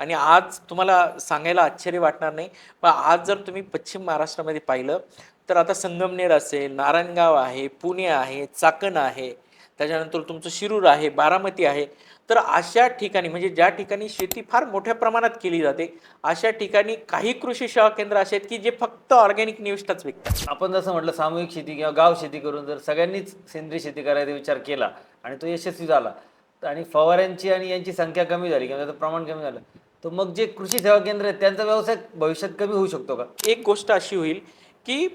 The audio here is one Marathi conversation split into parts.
आणि आज तुम्हाला सांगायला आश्चर्य वाटणार नाही पण आज जर तुम्ही पश्चिम महाराष्ट्रामध्ये पाहिलं तर आता संगमनेर असेल नारायणगाव आहे पुणे आहे चाकण आहे त्याच्यानंतर तुमचं शिरूर आहे बारामती आहे तर अशा ठिकाणी म्हणजे ज्या ठिकाणी शेती फार मोठ्या प्रमाणात केली जाते अशा ठिकाणी काही कृषी सेवा केंद्र असे आहेत की जे फक्त ऑर्गॅनिक निविष्ठाच विकतात. आपण जसं म्हटलं सामूहिक शेती किंवा गाव शेती करून जर सगळ्यांनीच सेंद्रिय शेती करायचा विचार केला आणि तो यशस्वी झाला आणि फवाऱ्यांची आणि यांची संख्या कमी झाली किंवा त्याचं प्रमाण कमी झालं तर मग जे कृषी सेवा केंद्र आहेत त्यांचा व्यवसाय भविष्यात कमी होऊ शकतो का? एक गोष्ट अशी होईल की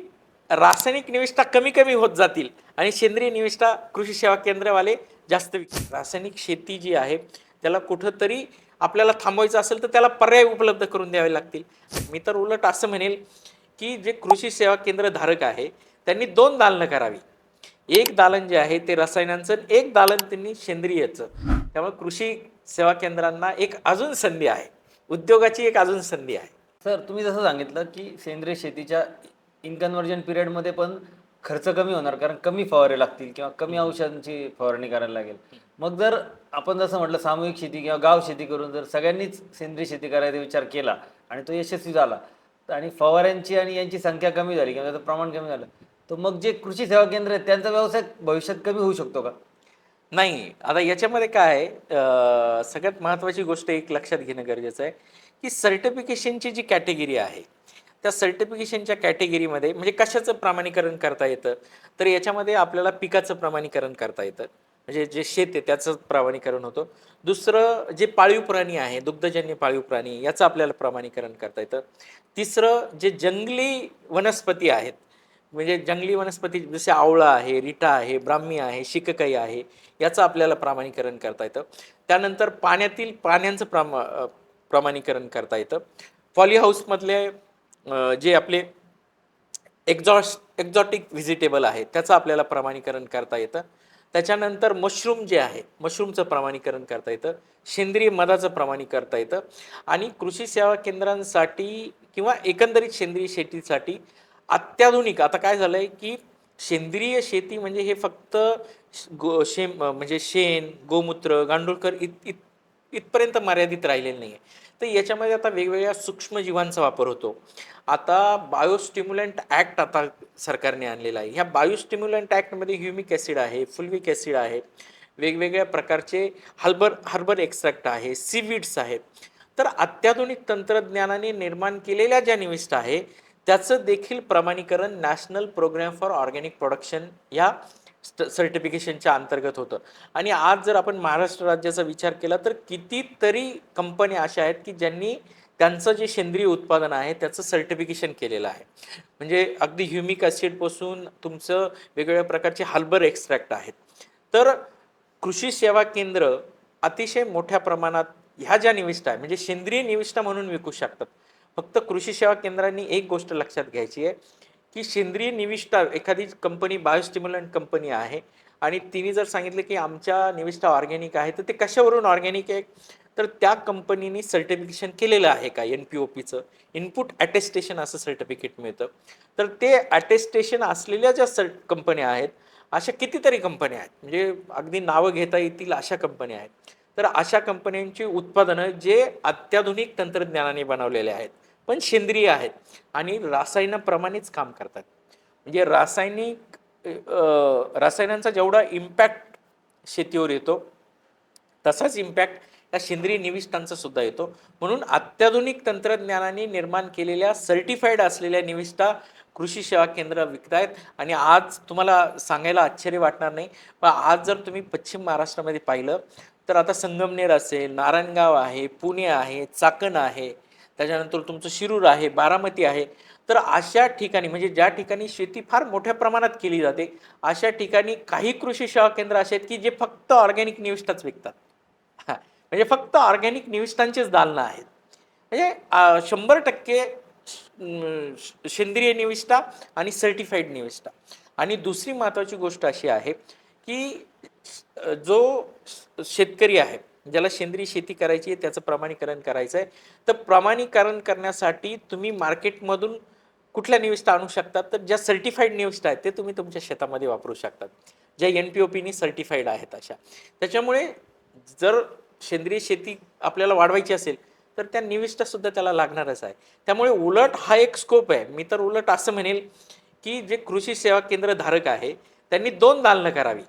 रासायनिक निविष्ठा कमी कमी होत जातील आणि सेंद्रिय निविष्ठा कृषी सेवा केंद्रवाले जास्त विकतील. रासायनिक शेती जी आहे त्याला कुठंतरी आपल्याला थांबवायचं असेल तर त्याला पर्याय उपलब्ध करून द्यावे लागतील. मी तर उलट असं म्हणेल की जे कृषी सेवा केंद्र धारक आहे त्यांनी दोन दालनं करावी. एक दालन जे आहे ते रसायनांचं एक दालन त्यांनी सेंद्रियचं. त्यामुळे कृषी सेवा केंद्रांना एक अजून संधी आहे. उद्योगाची एक अजून संधी आहे. सर तुम्ही जसं सांगितलं की सेंद्रिय शेतीच्या इनकन्व्हर्जन पिरियडमध्ये पण खर्च कमी होणार कारण कमी फवारे लागतील किंवा कमी औषधांची फवारणी करायला लागेल. मग जर आपण जसं म्हटलं सामूहिक शेती किंवा गाव शेती करून जर सगळ्यांनीच सेंद्रिय शेती करायचा विचार केला आणि तो यशस्वी झाला आणि फवाऱ्यांची आणि यांची संख्या कमी झाली किंवा त्याचं प्रमाण कमी झालं तर मग जे कृषी सेवा केंद्र आहेत त्यांचा व्यवसाय भविष्यात कमी होऊ शकतो का? नाही आता याच्यामध्ये काय आहे अं, सगळ्यात महत्त्वाची गोष्ट एक लक्षात घेणं गरजेचं आहे की सर्टिफिकेशनची जी कॅटेगरी आहे त्या सर्टिफिकेशनच्या कॅटेगरीमध्ये म्हणजे कशाचं प्रमाणीकरण करता येतं? तर याच्यामध्ये आपल्याला पिकाचं प्रमाणीकरण करता येतं. म्हणजे जे शेत आहे त्याचं प्रमाणीकरण होतं. दुसरं जे पाळीव प्राणी आहे दुग्धजन्य पाळीव प्राणी याचं आपल्याला प्रमाणीकरण करता येतं. तिसरं जे जंगली वनस्पती आहेत म्हणजे जंगली वनस्पती जसे आवळा आहे रिटा आहे ब्राह्मी आहे शिककाई आहे याचं आपल्याला प्रमाणीकरण करता येतं. त्यानंतर पाण्यातील प्राण्यांचं प्रमा प्रमाणीकरण करता येतं. पॉली हाऊसमधले जे आपले एक्झॉस्ट एक्झॉटिक व्हिजिटेबल आहे त्याचं आपल्याला प्रमाणीकरण करता येतं. त्याच्यानंतर मशरूम जे आहे मशरूमचं प्रमाणीकरण करता येतं. सेंद्रिय मधाचं प्रमाणी करता येतं. आणि कृषी सेवा केंद्रांसाठी किंवा एकंदरीत सेंद्रिय शेतीसाठी अत्याधुनिक. आता काय झालं आहे की सेंद्रिय शेती म्हणजे हे फक्त गो शेम म्हणजे शेण गोमूत्र गांडूळकर इत इत इथपर्यंत मर्यादित राहिलेलं नाही आहे तर याच्यामध्ये आता वेगवेगळ्या सूक्ष्मजीवांचा वापर होतो. आता बायोस्टिम्युलंट ॲक्ट आता सरकारने आणलेला आहे. ह्या बायोस्टिम्युलंट ॲक्टमध्ये ह्युमिक ॲसिड आहे फुल्विक ॲसिड आहे वेगवेगळ्या प्रकारचे हर्बर हर्बर एक्स्ट्रॅक्ट आहे सीविड्स आहेत. तर अत्याधुनिक तंत्रज्ञानाने निर्माण केलेल्या ज्या निविष्ट आहे त्याचं देखील प्रमाणीकरण national program for organic production या सर्टिफिकेशनच्या अंतर्गत होतं. आणि आज जर आपण महाराष्ट्र राज्याचा विचार केला तर कितीतरी कंपन्या अशा आहेत की ज्यांनी त्यांचं जे सेंद्रिय उत्पादन आहे त्याचं सर्टिफिकेशन केलेलं आहे. म्हणजे अगदी ह्युमिक ॲसिडपासून तुमचं वेगवेगळ्या प्रकारचे हल्बर एक्स्ट्रॅक्ट आहेत. तर कृषी सेवा केंद्र अतिशय मोठ्या प्रमाणात ह्या ज्या निविष्ठा आहे म्हणजे सेंद्रिय निविष्ठा म्हणून विकू शकतात फक्त कृषी सेवा केंद्रांनी एक गोष्ट लक्षात घ्यायची आहे की सेंद्रिय निविष्ठा एखादी कंपनी बायोस्टिम्युलंट कंपनी आहे आणि तिने जर सांगितलं की आमच्या निविष्ठा ऑर्गॅनिक आहे तर ते कशावरून ऑर्गॅनिक आहे? तर त्या कंपनीने सर्टिफिकेशन केलेलं आहे का एन पी ओ पीचं इनपुट ॲटेस्टेशन असं सर्टिफिकेट मिळतं. तर ते ॲटेस्टेशन असलेल्या ज्या सर कंपन्या आहेत अशा कितीतरी कंपन्या आहेत. म्हणजे अगदी नावं घेता येतील अशा कंपन्या आहेत. तर अशा कंपन्यांची उत्पादनं जे अत्याधुनिक तंत्रज्ञानाने बनवलेले आहेत. पण सेंद्रिय आहेत. आणि रासायनाप्रमाणेच काम करतात. म्हणजे रासायनिक रासायनांचा जेवढा इम्पॅक्ट शेतीवर येतो तसाच इम्पॅक्ट या सेंद्रिय निविष्ठांचा सुद्धा येतो. म्हणून अत्याधुनिक तंत्रज्ञानाने निर्माण केलेल्या सर्टिफाईड असलेल्या निविष्ठा कृषी सेवा केंद्र विकतायत. आणि आज तुम्हाला सांगायला आश्चर्य वाटणार नाही पण आज जर तुम्ही पश्चिम महाराष्ट्रामध्ये पाहिलं तर आता संगमनेर असेल नारायणगाव आहे पुणे आहे चाकण आहे त्याच्यानंतर तुमचं शिरूर आहे बारामती आहे. तर अशा ठिकाणी म्हणजे ज्या ठिकाणी शेती फार मोठ्या प्रमाणात केली जाते अशा ठिकाणी काही कृषी सेवा केंद्र असे आहेत की जे फक्त ऑर्गॅनिक निविष्ठाच विकतात. म्हणजे फक्त ऑर्गॅनिक निविष्ठांचेच दालनं आहेत. म्हणजे शंभर टक्के सेंद्रिय निविष्ठा आणि सर्टिफाईड निविष्ठा. आणि दुसरी महत्त्वाची गोष्ट अशी आहे की जो शेतकरी आहे ज्याला सेंद्रिय शेती करायची आहे त्याचं प्रमाणीकरण करायचं आहे. तर प्रमाणीकरण करण्यासाठी तुम्ही मार्केटमधून कुठल्या निविष्ठा आणू शकतात? तर ज्या सर्टिफाईड निविष्ठा आहेत ते तुम्ही तुमच्या शेतामध्ये वापरू शकतात. ज्या एन पी ओ पीनी सर्टिफाईड आहेत अशा. त्याच्यामुळे जर सेंद्रिय शेती आपल्याला वाढवायची असेल तर त्या निविष्ठासुद्धा त्याला लागणारच आहे. त्यामुळे उलट हा एक स्कोप आहे. मी तर उलट असं म्हणेल की जे कृषी सेवा केंद्र धारक आहे त्यांनी दोन दालनं करावी.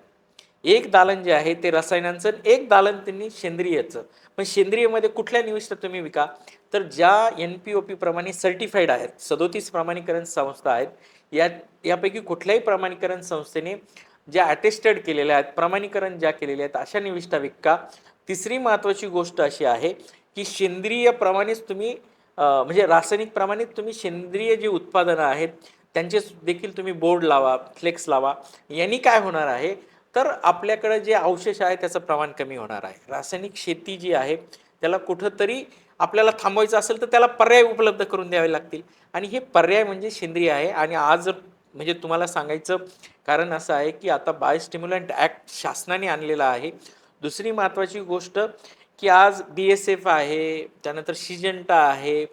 एक दालन जे आहे ते रसायनांचं एक दालन त्यांनी सेंद्रियचं. पण सेंद्रियमध्ये कुठल्या निविष्ठा तुम्ही विका? तर ज्या एन पी ओ पी प्रमाणे सर्टिफाईड आहेत सदोतीस प्रमाणीकरण संस्था आहेत या यापैकी कुठल्याही प्रमाणीकरण संस्थेने ज्या अटेस्टेड केलेल्या आहेत प्रमाणीकरण ज्या केलेल्या आहेत अशा निविष्ठा विका. तिसरी महत्त्वाची गोष्ट अशी आहे की सेंद्रिय प्रमाणेच तुम्ही म्हणजे रासायनिक प्रमाणेच तुम्ही सेंद्रिय जी उत्पादनं आहेत त्यांचे देखील तुम्ही बोर्ड लावा फ्लेक्स लावा. यांनी काय होणार आहे? तर आपल्याकडं जे अवशेष आहे त्याचं प्रमाण कमी होणार आहे. रासायनिक शेती जी आहे त्याला कुठंतरी आपल्याला थांबवायचं असेल तर त्याला पर्याय उपलब्ध करून द्यावे लागतील. आणि हे पर्याय म्हणजे सेंद्रिय आहे. आणि आज म्हणजे तुम्हाला सांगायचं कारण असं आहे की आता बायोस्टिम्युलंट ॲक्ट शासनाने आणलेला आहे. दुसरी महत्त्वाची गोष्ट की आज बी एस एफ आहे त्यानंतर सिजंटा आहे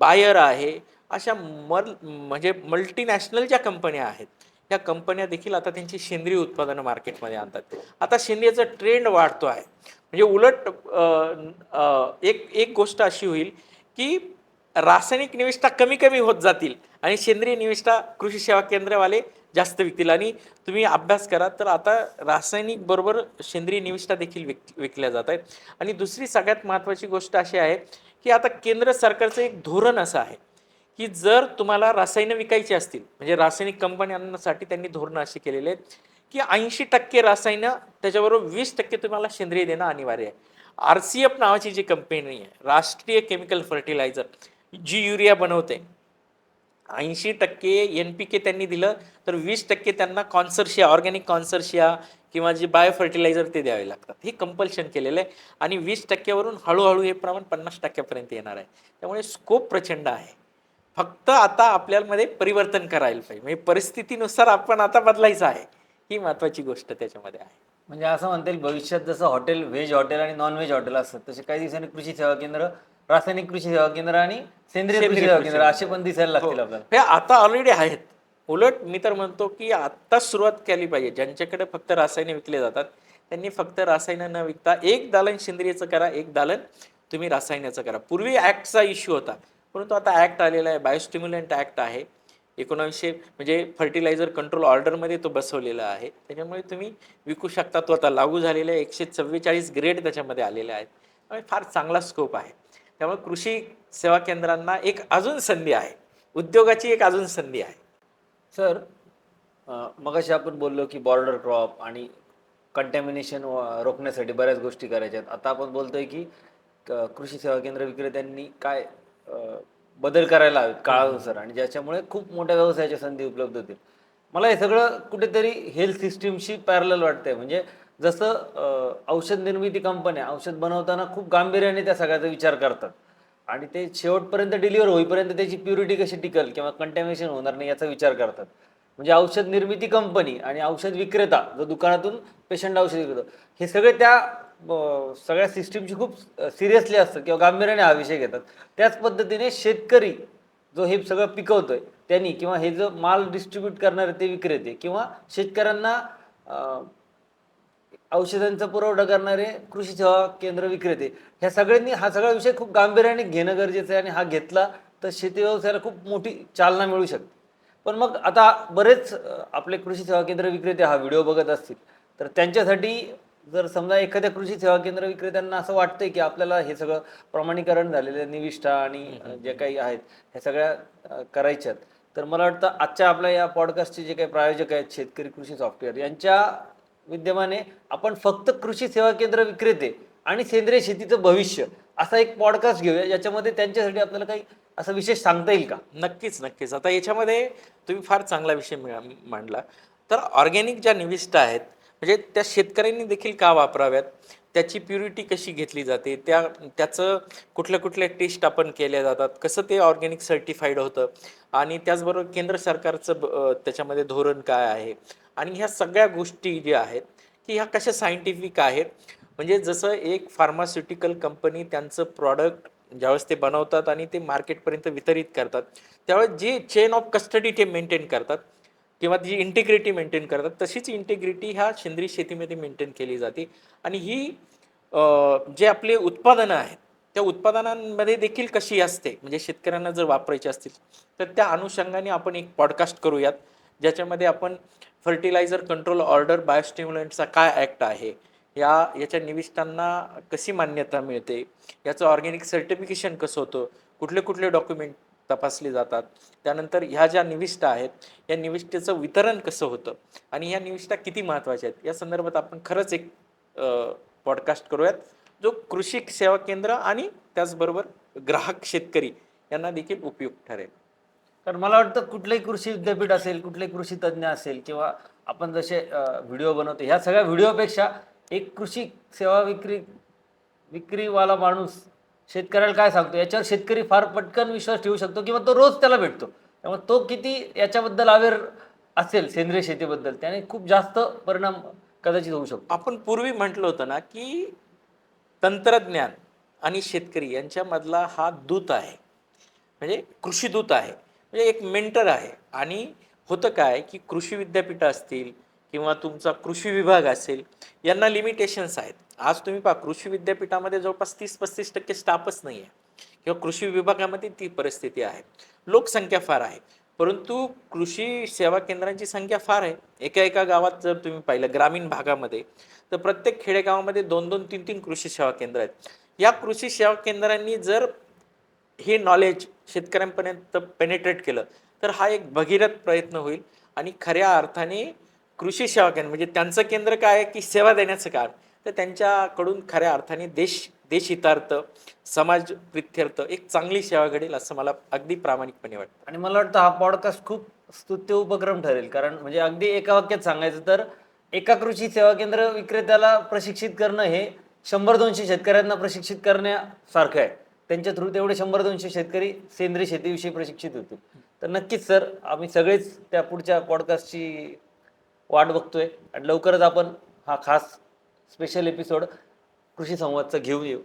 बायर आहे अशा मल म्हणजे मल्टीनॅशनल ज्या कंपन्या आहेत ह्या कंपन्या देखील आता त्यांची सेंद्रिय उत्पादनं मार्केटमध्ये आणतात. आता सेंद्रियाचा ट्रेंड वाढतो आहे. म्हणजे उलट एक एक गोष्ट अशी होईल की रासायनिक निविष्ठा कमी कमी होत जातील आणि सेंद्रिय निविष्ठा कृषी सेवा केंद्रवाले जास्त विकतील. आणि तुम्ही अभ्यास करा तर आता रासायनिक बरोबर सेंद्रिय निविष्ठा देखील विक विकल्या जात आहेत. आणि दुसरी सगळ्यात महत्त्वाची गोष्ट अशी आहे की आता केंद्र सरकारचं एक धोरण असं आहे. की जर तुम्हाला रसायनं विकायची असतील म्हणजे रासायनिक कंपन्यांसाठी त्यांनी धोरणं अशी केलेली आहेत की ऐंशी टक्के रसायनं त्याच्याबरोबर वीस टक्के तुम्हाला सेंद्रिय देणं अनिवार्य आहे. आर सी एफ नावाची जी कंपनी आहे राष्ट्रीय केमिकल फर्टिलायझर जी युरिया बनवते ऐंशी टक्के एन पी के त्यांनी दिलं तर वीस टक्के त्यांना कॉन्सर्शिया ऑर्गॅनिक कॉन्सर्शिया किंवा जे बायो फर्टिलायझर ते द्यावे लागतात. हे कंपल्शन केलेलं आहे आणि वीस टक्क्यावरून हळूहळू हे प्रमाण पन्नास टक्क्यापर्यंत येणार आहे. त्यामुळे स्कोप प्रचंड आहे. फक्त आता आपल्यामध्ये परिवर्तन करायला पाहिजे. म्हणजे परिस्थितीनुसार आपण आता बदलायचं आहे. ही महत्वाची गोष्ट त्याच्यामध्ये आहे. म्हणजे असं म्हणता येईल भविष्यात जसं हॉटेल व्हेज हॉटेल आणि नॉन व्हेज हॉटेल असतात तसे काही दिवसांनी कृषी सेवा केंद्र रासायनिक कृषी सेवा केंद्र आणि सेंद्रिय कृषी सेवा केंद्र असे पण दिसायला लागतील हो. आपल्याला. हे आता ऑलरेडी आहेत. उलट मी तर म्हणतो की आत्ताच सुरुवात केली पाहिजे. ज्यांच्याकडे फक्त रसायने विकले जातात त्यांनी फक्त रसायनं न विकता एक दालन सेंद्रियचं करा एक दालन तुम्ही रासायनाचं करा. पूर्वी ॲक्टचा इश्यू होता. परंतु आता ॲक्ट आलेला आहे बायोस्टिम्युलंट ॲक्ट आहे. एकोणावीसशे म्हणजे फर्टिलायझर कंट्रोल ऑर्डरमध्ये तो बसवलेला आहे. त्याच्यामुळे तुम्ही विकू शकता तो आता लागू झालेला आहे. एकशे चव्वेचाळीस ग्रेड त्याच्यामध्ये आलेले आहेत. त्यामुळे फार चांगला स्कोप आहे. त्यामुळे कृषी सेवा केंद्रांना एक अजून संधी आहे. उद्योगाची एक अजून संधी आहे. सर अं, मगाशी आपण बोललो की बॉर्डर क्रॉप आणि कंटॅमिनेशन रोखण्यासाठी बऱ्याच गोष्टी करायच्या आहेत आता आपण बोलतोय की क- कृषी सेवा केंद्र विक्रेत्यांनी काय बदल करायला हवेत काळानुसार. आणि ज्याच्यामुळे खूप मोठ्या व्यवसायाच्या संधी उपलब्ध होतील. मला हे सगळं कुठेतरी हेल्थ सिस्टीमशी पॅरल वाटतंय. म्हणजे जसं औषध निर्मिती कंपन्या औषध बनवताना खूप गांभीर्याने त्या सगळ्याचा विचार करतात. आणि ते शेवटपर्यंत डिलिव्हर होईपर्यंत त्याची प्युरिटी कशी टिकल किंवा कंटॅमिनेशन होणार नाही याचा विचार करतात. म्हणजे औषध निर्मिती कंपनी आणि औषध विक्रेता जो दुकानातून पेशंट औषध विकतो हे सगळे त्या सगळ्या सिस्टीमची खूप सिरियसली असतं किंवा गांभीर्याने हा विषय घेतात. त्याच पद्धतीने शेतकरी जो हे सगळं पिकवतोय त्यांनी किंवा हे जो माल डिस्ट्रीब्यूट करणारे ते विक्रेते किंवा शेतकऱ्यांना औषधांचा पुरवठा करणारे कृषी सेवा केंद्र विक्रेते ह्या सगळ्यांनी हा सगळा विषय खूप गांभीर्याने घेणं गरजेचं आहे आणि हा घेतला तर शेती व्यवसायाला खूप मोठी चालना मिळू शकते. पण मग आता बरेच आपले कृषी सेवा केंद्र विक्रेते हा व्हिडिओ बघत असतील तर त्यांच्यासाठी जर समजा एखाद्या कृषी सेवा केंद्र विक्रेत्यांना असं वाटतंय की आपल्याला हे सगळं प्रमाणीकरण झालेलं निविष्ठा आणि जे काही आहेत ह्या सगळ्या करायच्यात. तर मला वाटतं आजच्या आपल्या या पॉडकास्टचे जे काही प्रायोजक आहेत शेतकरी कृषी सॉफ्टवेअर यांच्या विद्यमाने आपण फक्त कृषी सेवा केंद्र विक्रेते आणि सेंद्रिय शेतीचं भविष्य असा एक पॉडकास्ट घेऊया ज्याच्यामध्ये त्यांच्यासाठी आपल्याला काही असं विशेष सांगता येईल का? नक्कीच नक्कीच. आता याच्यामध्ये तुम्ही फार चांगला विषय मिळा- मांडला. तर ऑर्गॅनिक ज्या निविष्ठा आहेत म्हणजे त्या शेतकऱ्यांनी देखील का वापराव्यात? त्याची प्युरिटी कशी घेतली जाते? त्या त्याचं कुठल्या कुठल्या टेस्ट आपण केल्या जातात? कसं ते ऑर्गॅनिक सर्टिफाईड होतं? आणि त्याचबरोबर केंद्र सरकारचं ब- त्याच्यामध्ये धोरण काय आहे? आणि ह्या सगळ्या गोष्टी ज्या आहेत की ह्या कशा सायंटिफिक आहेत? म्हणजे जसं एक फार्मास्युटिकल कंपनी त्यांचं प्रॉडक्ट ज्यावेळेस ते बनवतात आणि ते मार्केटपर्यंत वितरित करतात त्यावेळेस जे चेन ऑफ कस्टडी ते मेंटेन करतात किंवा जी इंटिग्रिटी मेंटेन करतात तशीच इंटिग्रिटी ह्या सेंद्रिय शेतीमध्ये मेंटेन केली जाते. आणि ही जे आपले उत्पादनं आहेत त्या उत्पादनांमध्ये देखील कशी असते? म्हणजे शेतकऱ्यांना जर वापरायची असतील तर त्या अनुषंगाने आपण एक पॉडकास्ट करूयात ज्याच्यामध्ये आपण फर्टिलायझर कंट्रोल ऑर्डर बायोस्टिम्युलंटचा काय ॲक्ट आहे या याच्या निविष्ठांना कशी मान्यता मिळते याचं ऑर्गॅनिक सर्टिफिकेशन कसं होतं कुठले कुठले डॉक्युमेंट तपासली जातात. त्यानंतर ह्या ज्या निविष्ठा आहेत या निविष्ठेचं वितरण कसं होतं आणि ह्या निविष्ठा किती महत्त्वाच्या आहेत या संदर्भात आपण खरंच एक पॉडकास्ट करूयात जो कृषी सेवा केंद्र आणि त्याचबरोबर ग्राहक शेतकरी यांना देखील उपयुक्त ठरेल. कारण मला वाटतं कुठलंही कृषी विद्यापीठ असेल कुठलेही कृषी तज्ज्ञ असेल किंवा आपण जसे व्हिडिओ बनवतो ह्या सगळ्या व्हिडिओपेक्षा एक कृषी सेवा विक्री विक्रीवाला माणूस शेतकऱ्याला काय सांगतो? याच्यावर शेतकरी फार पटकन विश्वास ठेवू शकतो किंवा तो रोज त्याला भेटतो. त्यामुळे तो किती याच्याबद्दल अवेअर असेल सेंद्रिय शेतीबद्दल त्याने खूप जास्त परिणाम कदाचित होऊ शकतो. आपण पूर्वी म्हटलं होतं ना की तंत्रज्ञान आणि शेतकरी यांच्यामधला हा दूत आहे. म्हणजे कृषी दूत आहे. म्हणजे एक मेंटर आहे. आणि होतं काय की कृषी विद्यापीठं असतील किंवा तुमचा कृषी विभाग असेल यांना लिमिटेशन्स आहेत. आज तुम्ही पहा कृषी विद्यापीठामध्ये जवळपास तीस पस्तीस टक्के स्टाफच नाही आहे किंवा कृषी विभागामध्ये ती परिस्थिती आहे. लोकसंख्या फार आहे. परंतु कृषी सेवा केंद्रांची संख्या फार आहे. एका एका गावात जर तुम्ही पाहिलं ग्रामीण भागामध्ये तर प्रत्येक खेडेगावामध्ये दोन दोन तीन तीन कृषी सेवा केंद्र आहेत. या कृषी सेवा केंद्रांनी जर हे नॉलेज शेतकऱ्यांपर्यंत पेनेट्रेट केलं तर हा एक भगीरथ प्रयत्न होईल आणि खऱ्या अर्थाने कृषी सेवा केंद्र म्हणजे त्यांचं केंद्र काय आहे की सेवा देण्याचं काम. तर त्यांच्याकडून खऱ्या अर्थाने देश देशहितार्थ समाज प्रित्यर्थ एक चांगली सेवा घडेल असं मला अगदी प्रामाणिकपणे वाटतं. आणि मला वाटतं हा पॉडकास्ट खूप स्तुत्य उपक्रम ठरेल कारण म्हणजे अगदी एका वाक्यात सांगायचं तर एका कृषी सेवा केंद्र विक्रेत्याला प्रशिक्षित करणं हे शंभर दोनशे शेतकऱ्यांना प्रशिक्षित करण्यासारखं आहे. त्यांच्या थ्रू तेवढे शंभर दोनशे शेतकरी सेंद्रिय शेतीविषयी प्रशिक्षित होतील. तर नक्कीच सर आम्ही सगळेच त्या पुढच्या पॉडकास्टची वाट बघतोय. आणि लवकरच आपण हा खास स्पेशल एपिसोड कृषी संवादचा घेऊन येऊ.